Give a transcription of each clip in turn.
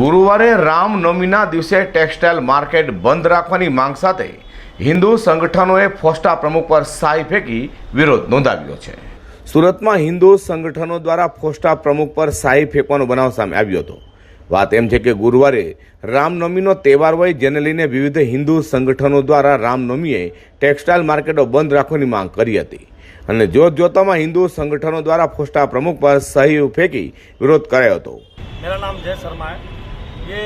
ગુરુવારે રામનવમીના દિવસે textile market બંધ રાખવાની માંગ સાથે હિન્દુ સંગઠનોએ ફોસ્ટા પ્રમુખ પર સાઈ ફેંકી વિરોધ નોંધાવ્યો છે. સુરતમાં હિન્દુ સંગઠનો દ્વારા ફોસ્ટા પ્રમુખ પર સાઈ ફેંકવાનો બનાવ સામે આવ્યો હતો. વાત એમ છે કે ગુરુવારે રામનવમીનો તહેવાર હોય જેને લઈને વિવિધ હિન્દુ સંગઠનો દ્વારા રામનવમીએ ટેક્સટાઇલ માર્કેટો બંધ રાખવાની માંગ કરી હતી. અને જોત જોતામાં હિન્દુ સંગઠનો દ્વારા ફોસ્ટા પ્રમુખ પર સહી ફેંકી વિરોધ કરાયો હતો. મેરા નામ જય શર્મા હૈ ये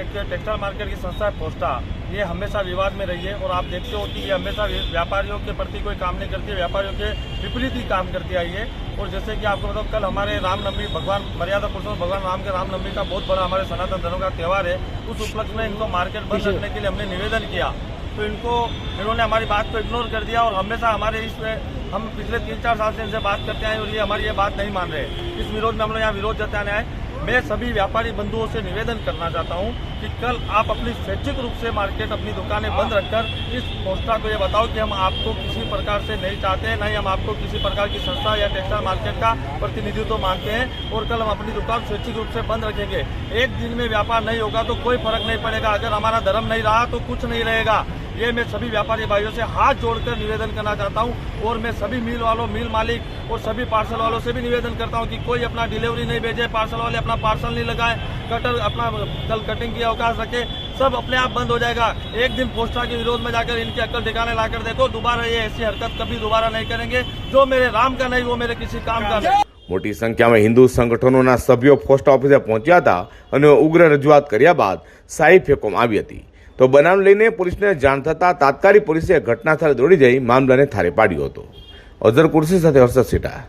एक टेक्सटाइल मार्केट की संस्था है पोस्टा ये हमेशा विवाद में रही है और आप देखते हो कि ये हमेशा व्यापारियों के प्रति कोई काम नहीं करती है व्यापारियों के विपरीत ही काम करती आई है। और जैसे कि आपको बताओ कल हमारे रामनवमी भगवान मर्यादा पुरुषोत्तम भगवान राम के रामनवमी का बहुत बड़ा हमारे सनातन धर्म का त्यौहार है। उस उपलक्ष्य में इनको मार्केट बंद रखने के लिए हमने निवेदन किया। तो इनको इन्होंने हमारी बात को इग्नोर कर दिया और हमेशा हमारे इस हम पिछले तीन चार साल से इनसे बात करते आए और ये हमारी ये बात नहीं मान रहे। इस विरोध में हम लोग यहाँ विरोध जताने आए। मैं सभी व्यापारी बंधुओं से निवेदन करना चाहता हूँ कि कल आप अपनी स्वैच्छिक रूप से मार्केट अपनी दुकानें बंद रखकर इस पोस्टा को ये बताओ कि हम आपको किसी प्रकार से नहीं चाहते हैं नहीं हम आपको किसी प्रकार की संस्था या टेक्सटाइल मार्केट का प्रतिनिधित्व मांगते हैं और कल हम अपनी दुकान स्वैच्छिक रूप से बंद रखेंगे। एक दिन में व्यापार नहीं होगा तो कोई फ़र्क नहीं पड़ेगा। अगर हमारा धर्म नहीं रहा तो कुछ नहीं रहेगा। ये मैं सभी व्यापारी भाइयों से हाथ जोड़कर निवेदन करना चाहता हूँ और मैं सभी मिल वालों मिल मालिक और सभी पार्सल वालों से भी निवेदन करता हूँ कि कोई अपना डिलीवरी नहीं भेजे पार्सल वाले अपना पार्सल नहीं लगाए कटर अपना कल कटिंग की अवकाश रखे सब अपने आप बंद हो जाएगा एक दिन पोस्टा के विरोध में जाकर इनकी अक्ल ठिकाने लाकर देखो दोबारा ये ऐसी हरकत कभी दोबारा नहीं करेंगे जो मेरे राम का नहीं वो मेरे किसी काम का नहीं મોટી સંખ્યામાં હિન્દુ સંગઠનોના સભ્યો પોસ્ટ ઓફિસે પહોંચ્યા હતા અને ઉગ્ર રજૂઆત કર્યા બાદ સાઈ ફેંકવામાં આવી હતી તો બનાવ લઈને પોલીસને જાણ થતાં તાત્કાલિક પોલીસે ઘટનાસ્થળે દોડી જઈ મામલાને થારે પાડ્યો હતો. અઝર કુર્સી સાથે હર્ષદ સેઠા